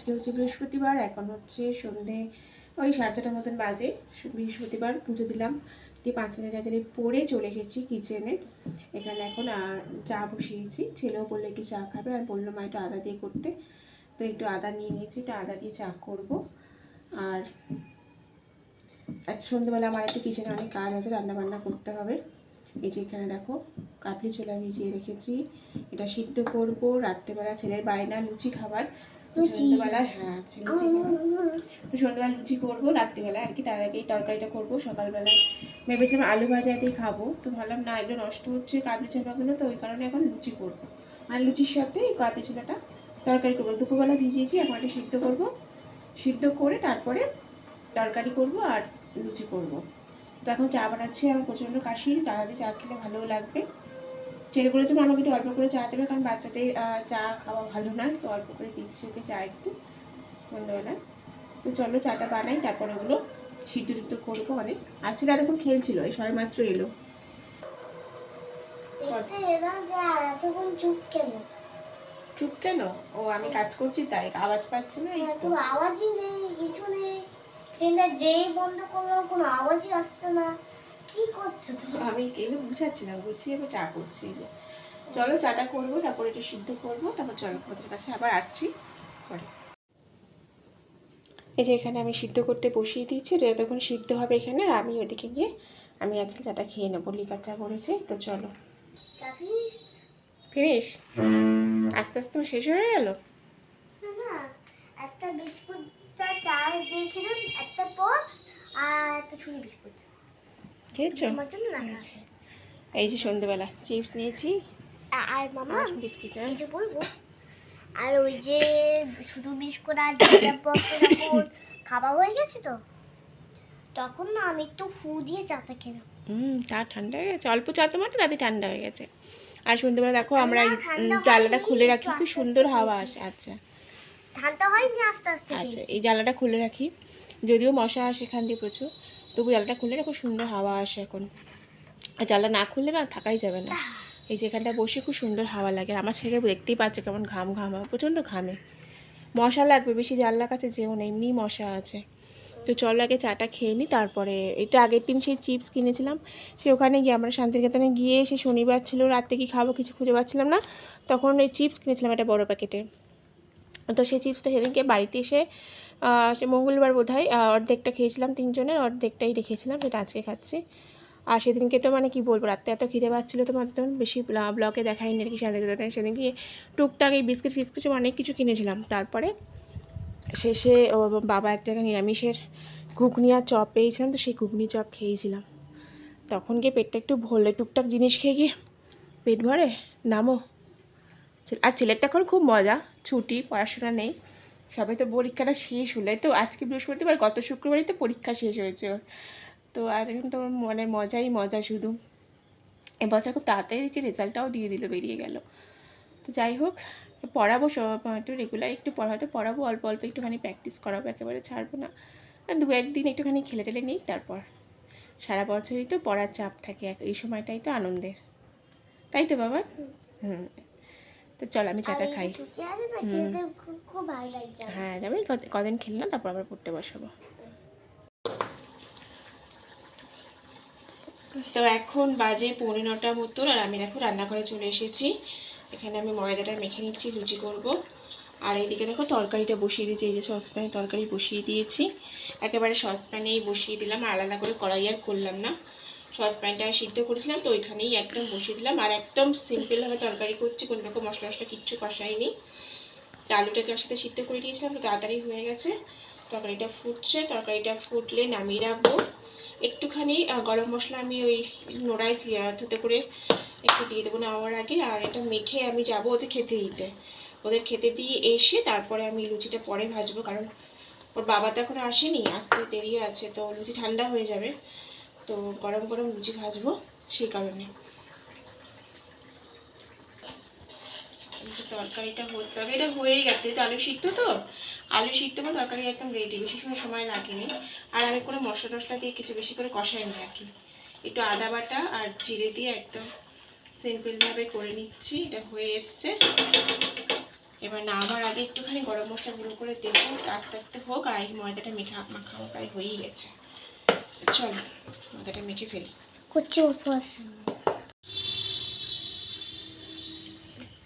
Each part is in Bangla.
আজকে হচ্ছে বৃহস্পতিবার, এখন হচ্ছে সন্ধে ওই সাড়ে চারটার মতন বাজে। বৃহস্পতিবার পুজো দিলাম, দিয়ে পাঁচটা গাছালি পরে চলে এসেছি কিচেনে এখানে এখন আর চা বসিয়েছি। ছেলেও বলল একটু চা খাবে, আর বলল, মা, একটু আদা দিয়ে করতে। তো একটু আদা নিয়ে নিয়েছি, একটু আদা দিয়ে চা করব। আর আজ সন্ধ্যেবেলা আমার একটু কিচেনে অনেক কাজ আছে রান্না বান্না করতে হবে। এই যে এখানে দেখো কাবলি ছোলা ভিজিয়ে রেখেছি। এটা সিদ্ধ করব, রাত্রেবেলা ছেলের বায়না, লুচি খাবার? সন্ধ্যেবেলা হ্যাঁ লুচি তো সন্ধ্যেবেলা লুচি করব রাত্রিবেলা আর কি তার আগে তরকারিটা করব সকালবেলা ভেবেছিলাম আলু ভাজা দিয়ে খাব তো ভাবলাম না এগুলো নষ্ট হচ্ছে কাবলি ছোলাগুলো তো ওই কারণে এখন লুচি করব। আর লুচির সাথে এই কাবলি ছোলাটা তরকারি করব। দুপুরবেলা ভিজিয়েছি এখন এটা সিদ্ধ করব। সিদ্ধ করে তারপরে তরকারি করব আর লুচি করব। তো এখন চা বানাচ্ছি আমার প্রচণ্ড কাশি তাড়াতাড়ি চা খেলে ভালোও লাগবে। ছেলে বলেছে আমাকে একটু অল্প করে চা দেবে কারণ বাচ্চাদের চা খাওয়া ভালো না তো অল্প করে দিচ্ছি ওকে চা একটু সন্ধ্যাবেলা। তো চলো চাটা বানাই তারপর ওগুলো সিদ্ধ টিদ্ধ করব অনেক। আর ছেলে এতক্ষণ খেলছিল এই সবাই মাত্র এলো। চুপ কেন? ও আমি কাজ করছি তাই আওয়াজ পাচ্ছি না এত তো। আওয়াজই নেই কিছু নেই। ট্রেনটা যেই বন্ধ করলাম কোনো আওয়াজই আসছে না। কি করছ তুমি? আমি এগুলো বুঝাচ্ছি না গুছিয়ে এবার চা করছি যে। চলো চাটা করব তারপর এটা সিদ্ধ করব তারপর চলো তোমাদের কাছে আবার আসছি। পরে। এই যে এখানে আমি সিদ্ধ করতে বসিয়ে দিয়েছি এটা তখন সিদ্ধ হবে এখানে আর আমি ওদিকে গিয়ে আমি আজকে চাটা খেয়ে নেব লিকার চা করেছি তো চলো। ফিনিস আস্তে আস্তে শেষ হয়ে গেল? একটা বিস্কুটটা চায় দিয়েছিলাম একটা পপস আর একটা ছুরি বিস্কুট। খেয়েছো? এই যে সন্ধ্যেবেলা চিপস নিয়েছি। আর মামা বিস্কিট এই যে বলব আর ওই যে শুধু বিস্কুট আর খাওয়া হয়ে গেছে তো তখন না আমি একটু ফু দিয়ে চাটা খেলাম। হুম তা ঠান্ডা হয়ে গেছে। অল্প চা তোমার তো রাতে ঠান্ডা হয়ে গেছে। আর সন্ধ্যেবেলা দেখো আমরা জানলাটা খুলে রাখি খুব সুন্দর হাওয়া আসে আচ্ছা। ঠান্ডা হয়নি আস্তে আস্তে আচ্ছা এই জানলাটা খুলে রাখি। যদিও মশা আসে এখান দিয়ে প্রচুর। তবু জানলাটা খুলে খুব সুন্দর হাওয়া আসে এখন। আর জানলা না খুললে না থাকাই যাবে না। এই যে এখানটা বসে খুব সুন্দর হাওয়া লাগে। আমার ছেলে দেখতেই পাচ্ছে কেমন ঘাম ঘাম প্রচণ্ড ঘামে। মশা লাগবে, বেশি জানলার কাছে যেও না এমনি মশা আছে। তো চলো আগে চাটা খেয়ে নিই তারপরে এটা আগের দিন সেই চিপস কিনেছিলাম। সে ওখানে গিয়ে আমরা শান্তিনিকেতনে গিয়ে সে শনিবার ছিল, রাত্রে কি খাব কিছু খুঁজে পাচ্ছিলাম না। তখন ওই চিপস কিনেছিলাম একটা বড় প্যাকেটে। তো সেই চিপসটা সেদিনকে বাড়িতে এসে সে মঙ্গলবার বোধ হয় অর্ধেকটা খেয়েছিলাম তিনজনের, অর্ধেকটাই রেখেছিলাম, সেটা আজকে খাচ্ছি। আর সেদিনকে তো মানে কি বলব, রাত্রে এত খিদে পাচ্ছিলো তো মানে তখন বেশি ব্ল- ব্লগে দেখাইনি আর কি সাথে সেদিন গিয়ে টুকটাক এই বিস্কিট ফিস্কিট সব অনেক কিছু কিনেছিলাম। তারপরে শেষে ও বাবা একটা নিরামিষের ঘুগনি আর চপ পেয়েছিলাম, তো সেই ঘুগনি চপ খেয়েছিলাম। তখন গিয়ে পেটটা একটু ভরলে টুকটাক জিনিস খেয়ে গিয়ে পেট ভরে, নামো। আর ছেলের তো এখন খুব মজা, ছুটি, পড়াশোনা নেই। সবাই তো পরীক্ষাটা শেষ হলে। তো আজকে বৃহস্পতিবার, গত শুক্রবারই তো পরীক্ষা শেষ হয়েছে ওর। তো আর এখন তো মানে মজাই মজা শুধু। এবছর খুব তাড়াতাড়ি দিচ্ছে রেজাল্টটাও দিয়ে দিল, বেরিয়ে গেল। তো যাই হোক, পড়াবো সব একটু রেগুলার একটু পড়া পড়াতে পড়াবো, অল্প অল্প একটুখানি প্র্যাকটিস করাবো, একেবারে ছাড়বো না। দু একদিন একটুখানি খেলে টেলে নিই, তারপর। সারা বছরই তো পড়ার চাপ থাকে, এই সময়টাই তো আনন্দের। তাই তো বাবা? হুম। তো চল আমি চাটা খাই। হ্যাঁ যাবে কদ- কদিন খেললাম তারপর আবার পড়তে বসাবো। তো এখন বাজে পৌনে নটা মতন আর আমি দেখো রান্নাঘরে চলে এসেছি। এখানে আমি ময়দাটা মেখে নিচ্ছি লুচি করব। আর এইদিকে দেখো তরকারিটা বসিয়ে দিয়েছি এই যে সসপ্যানে তরকারি বসিয়ে দিয়েছি। একেবারে সসপ্যানেই বসিয়ে দিলাম আলাদা করে কড়াই আর করলাম না। সসপ্যানটা সিদ্ধ করেছিলাম, তো ওইখানেই একদম বসিয়ে দিলাম। আর একদম সিম্পলভাবে তরকারি করছি, কোনো রকম মশলা মশলা কিচ্ছু কষাইনি। তো আলুটাকে একসাথে সিদ্ধ করে দিয়েছিলাম তাড়াতাড়ি হয়ে গেছে। তরকারিটা ফুটছে, তরকারিটা ফুটলে নামিয়ে রাখব। একটুখানি গরম মশলা আমি ওই নোড়ায় ধুতে করে একটু দিয়ে দেবো নামার আগে। আর এটা মেখে আমি যাব ওদের খেতে দিতে। ওদের খেতে দিয়ে এসে তারপরে আমি লুচিটা পরে ভাজবো, কারণ ওর বাবা তো এখন আসেনি, আসতে দেরি আছে, তো লুচি ঠান্ডা হয়ে যাবে। তো গরম গরম লুচি ভাজবো সেই কারণে। তরকারিটা তরকারিটা হয়েই গেছে তো আলু সিদ্ধ তো। আলু সিদ্ধ বা তরকারি একদম রেডি বেশি সময় লাগেনি। আর আমি কোনো মশলা টশলা দিয়ে কিছু বেশি করে কষাইনি আর কি। একটু আদা বাটা আর জিরে দিয়ে একদম সিম্পলভাবে করে নিচ্ছি, এটা হয়ে এসছে। এবার নামার আগে একটুখানি গরম মশলা গুঁড়ো করে দেবো, আস্তে আস্তে হোক, আর এই ময়দাটা মেখে মাখানো প্রায় হয়েই গেছে। ময়দাটা মেখে ফেলি।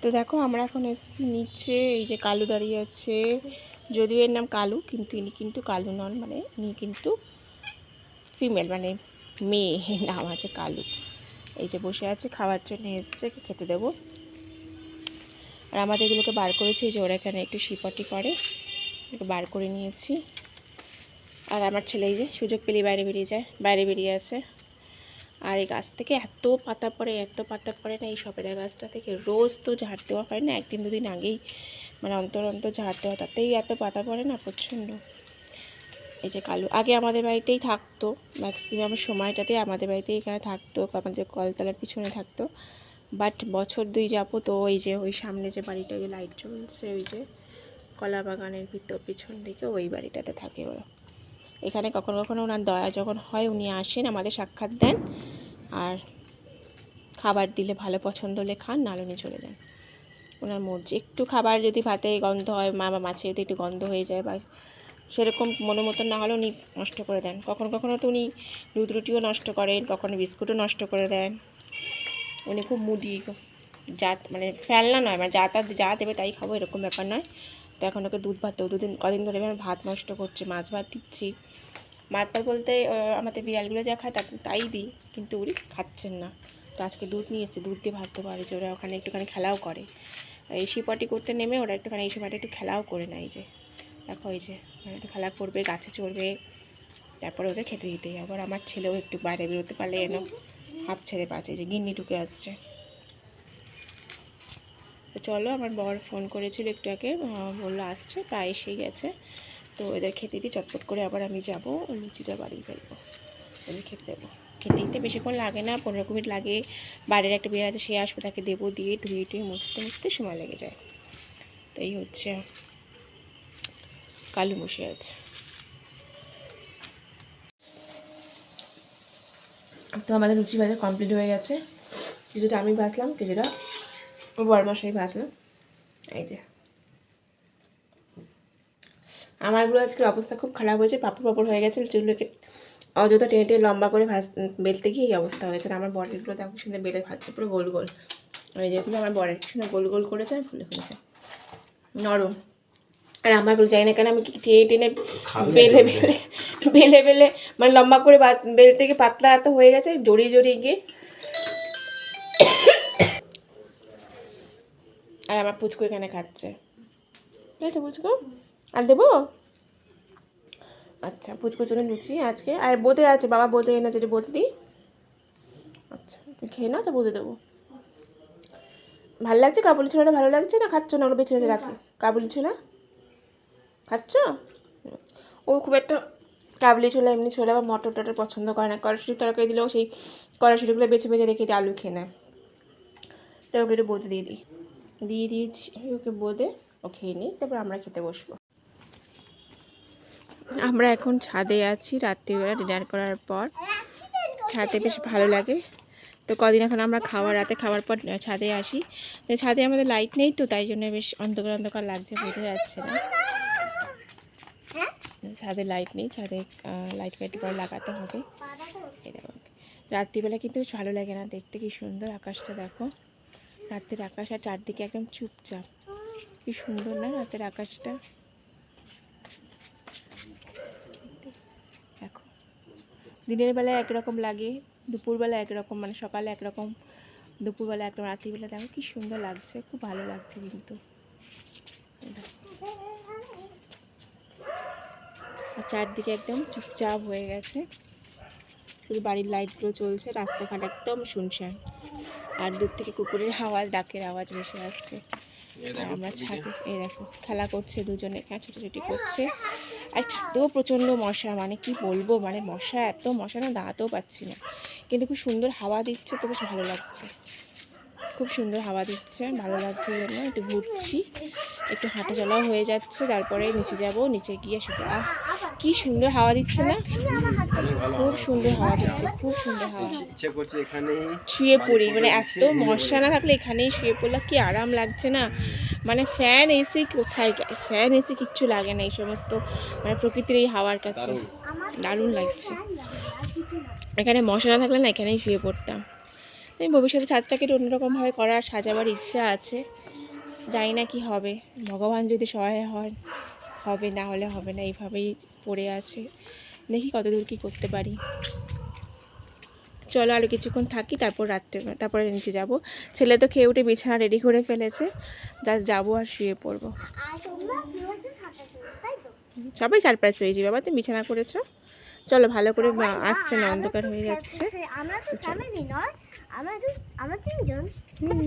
তো দেখো, আমরা এখন এসেছি নিচে, এই যে কালু দাঁড়িয়ে আছে। যদিও এর নাম কালু, কিন্তু ইনি কিন্তু কালু নন মানে ইনি কিন্তু ফিমেল মানে মেয়ে নাম আছে কালু। এই যে বসে আছে, খাওয়ার জন্য এসছে খেতে দেবো। আর আমাদের এগুলোকে বার করেছি যে ওরা এখানে একটু শিপটি করে বার করে নিয়েছি। আর আমার ছেলে এই যে সুযোগ পেলে বাইরে বেরিয়ে যায়, বাইরে বেরিয়ে আছে। আর এই গাছ থেকে এত পাতা পড়ে, এত পাতা পড়ে না এই সবেদা গাছটা থেকে। রোজ তো ঝাড় দেওয়া হয় না, একদিন দুদিন আগেই মানে অন্তর অন্তর ঝাড় দেওয়া, তাতেই এত পাতা পড়ে না প্রচণ্ড। এই যে কালু, আগে আমাদের বাড়িতেই থাকতো ম্যাক্সিমাম সময়টাতে আমাদের বাড়িতেই এখানে থাকতো, আমাদের কলতলার পিছনে থাকতো। বাট বছর দুই যাব তো ওই যে, ওই সামনে যে বাড়িটা যে লাইট জ্বলছে, ওই যে কলা বাগানের ভিতর পিছন দিকে ওই বাড়িটাতে থাকে ওরা। এখানে কখনো কখনো ওনার দয়া যখন হয়, উনি আসেন, আমাদের সাক্ষাৎ দেন। আর খাবার দিলে ভালো পছন্দ হলে খান, নাহলে উনি চলে যান। ওনার মর্জি। একটু খাবার যদি ভাতে গন্ধ হয়, মা বা মাছে যদি একটু গন্ধ হয়ে যায় বা সেরকম মনের মতন না হলে উনি নষ্ট করে দেন। কখনো কখনো তো উনি দুধ রুটিও নষ্ট করেন, কখনো বিস্কুটও নষ্ট করে দেন। উনি খুব মুডি যা মানে ফেলনা নয় মানে যা তা যা দেবে তাই খাব, এরকম ব্যাপার নয়। তো এখন ওকে দুধ ভাত দুদিন, কদিন ধরে ভাত নষ্ট করছে, মাছ ভাত দিচ্ছি। মাছ বলতে আমাদের বিড়ালগুলো যা খায় তা তাই দিই, কিন্তু উনি খাচ্ছেন না। তো আজকে দুধ নিয়ে এসেছে, দুধ দিয়ে আর এই যে ওরা ওখানে একটুখানি খেলাও করে। এই শিপটি করতে নেমে ওরা একটুখানি এই সময়টা একটু খেলাও করে নেয় যে। দেখো এই যে ওরা একটু খেলা করবে, গাছে চড়বে, তারপরে ওদের খেতে দিতেই আবার আমার ছেলেও একটু বাইরে বেরোতে পারলে এনো হাফ ছেড়ে পাচ্ছে যে গিন্নি ঢুকে আসছে। তো চলো, আমার বর ফোন করেছিল একটু আগে বলল আসছে, প্রায় এসেই গেছে। তো এদের খেতে দিই চটপট করে আবার আমি যাব লুচিটা বাড়ি ফেলব। এদের খেতে দেবো। খেতে দিতে বেশিক্ষণ লাগে না, পনেরো মিনিট লাগে। বাইরের একটা বিয়ে আছে, সে আসবে, তাকে দেবো দিয়ে ধুয়ে টুয়ে মুছতে মুছতে সময় লেগে যায়। তো এই হচ্ছে কালু বসে আছে। তো আমাদের লুচি ভাজা কমপ্লিট হয়ে গেছে। কিছুটা আমি ভাজলাম, কিছুটা বড় বরমশাই ভাজলাম। এই যে। আমারগুলো আজকের অবস্থা খুব খারাপ হয়েছে পাপড় পাপড় হয়ে গেছে চুলগুলোকে অযথা টেনে টেনে লম্বা করে ভাজ বেলতে গিয়ে এই অবস্থা হয়েছে। আর আমার বরেরগুলো দেখো সুন্দর বেলে ভাজছে পুরো গোল গোল। ওই যেগুলো আমার বরের সুন্দর গোল গোল করেছে আর ফুলে ফুলেছে। নরম। আর আমারগুলো জানি না কেন আমি কি টেনে টেনে বেলে বেলে বেলে বেলে মানে লম্বা করে বেলতে গিয়ে পাতলা এত হয়ে গেছে জড়িয়ে জড়িয়ে গিয়ে। আর আমার পুচকু এখানে খাচ্ছে। তাই তো পুচকু। আর দেবো? আচ্ছা পুচকুর লুচি আজকে। আর বোঁদে আছে, বাবা বোঁদে এনে যেটা বোঁদে দিই। আচ্ছা খেয়ে নাও, তো বোঁদে দেবো। ভালো লাগছে? কাবুলি ছোলাটা ভালো লাগছে না? খাচ্ছ না? ওগুলো বেছে বেছে রাখি। কাবুলি ছোলা? খাচ্ছ? ও খুব একটা কাবলি ছোলা, এমনি ছোলা বা মটর টটর পছন্দ করে না। কড়াশুটির তরকারি দিলেও সেই কড়াশুটিগুলো বেছে বেছে রেখে দিই আলু খেয়ে নেয়। তো ওকে একটু বোঁদে দিয়ে দিই। দিয়ে দিয়েছি, ওকে বোঁদে, ও খেয়ে নিই তারপর আমরা খেতে বসবো। আমরা এখন ছাদে আছি, রাত্রিবেলা ডিনার করার পর। ছাদে বেশ ভালো লাগে। তো কদিন এখন আমরা খাওয়া রাতে খাওয়ার পর ছাদে আসি। ছাদে আমাদের লাইট নেই তো, তাই জন্য বেশ অন্ধকার অন্ধকার লাগছে, বোঝা যাচ্ছে না। ছাদে লাইট নেই, ছাদে লাইট ফাইট করে লাগাতে হবে। দেখো। রাত্রিবেলা কিন্তু বেশ ভালো লাগে না, দেখতে কি সুন্দর আকাশটা, দেখো। রাতের আকাশ আর চারদিকে একদম চুপচাপ। কি সুন্দর না রাতের আকাশটা দেখো দিনের বেলায় একরকম লাগে, দুপুরবেলা একরকম মানে সকালে একরকম, দুপুরবেলা একরকম, রাত্রিবেলা দেখো কি সুন্দর লাগছে, খুব ভালো লাগছে কিন্তু। আর চারদিকে একদম চুপচাপ হয়ে গেছে। শুধু বাড়ির লাইটগুলো চলছে, রাস্তাঘাট একদম শুনশান। আর দূর থেকে কুকুরের আওয়াজ, ডাকের আওয়াজ ভেসে আসছে। আমরা ছাদে এই দেখো খেলা করছে দুজনে ছুটি ছোটাছুটি করছে। আর ছাদেও প্রচণ্ড মশা মানে কি বলব মানে মশা এত মশা না দাঁড়াতেও পাচ্ছি না। কিন্তু খুব সুন্দর হাওয়া দিচ্ছে তো বেশ ভালো লাগছে। খুব সুন্দর হাওয়া দিচ্ছে ভালো লাগছে জন্য। একটু ঘুরছি একটু হাঁটা চলাও হয়ে যাচ্ছে তারপরে নিচে যাব নিচে গিয়ে সেটা কি সুন্দর হাওয়া দিচ্ছে না? খুব সুন্দর হাওয়া দিচ্ছে খুব সুন্দর হাওয়া ইচ্ছে- ইচ্ছে করছে এখানেই শুয়ে পড়ি মানে এত মশা না থাকলে এখানেই শুয়ে পড়লে কি আরাম লাগছে না? মানে ফ্যান এসি কোথায় ফ্যান এসি কিচ্ছু লাগে না এই সমস্ত মানে প্রকৃতির এই হাওয়ার কাছে। দারুণ। লাগছে। এখানে মশা না থাকলে না এখানেই শুয়ে পড়তাম। আমি ভবিষ্যতে ছাদটাকে একটু অন্যরকমভাবে করার সাজাবার ইচ্ছা আছে। জানি না কি হবে। ভগবান যদি সহায় হন হবে না হলে হবে না এইভাবেই পড়ে আছে। দেখি কতদূর কী করতে পারি। চলো আরও কিছুক্ষণ থাকি তারপর রাত্রে তারপরে নিচে যাব। ছেলে তো খেয়ে উঠে বিছানা রেডি করে ফেলেছে। জাস্ট যাব আর শুয়ে পড়ব। সবাই সারপ্রাইজ হয়েছি বাবা তুমি বিছানা করেছ? চলো ভালো করে আসছে না অন্ধকার হয়ে যাচ্ছে। আমরা তো তো চলো। ফ্যামিলি নয় আমরা তো আমরা তিনজন হুম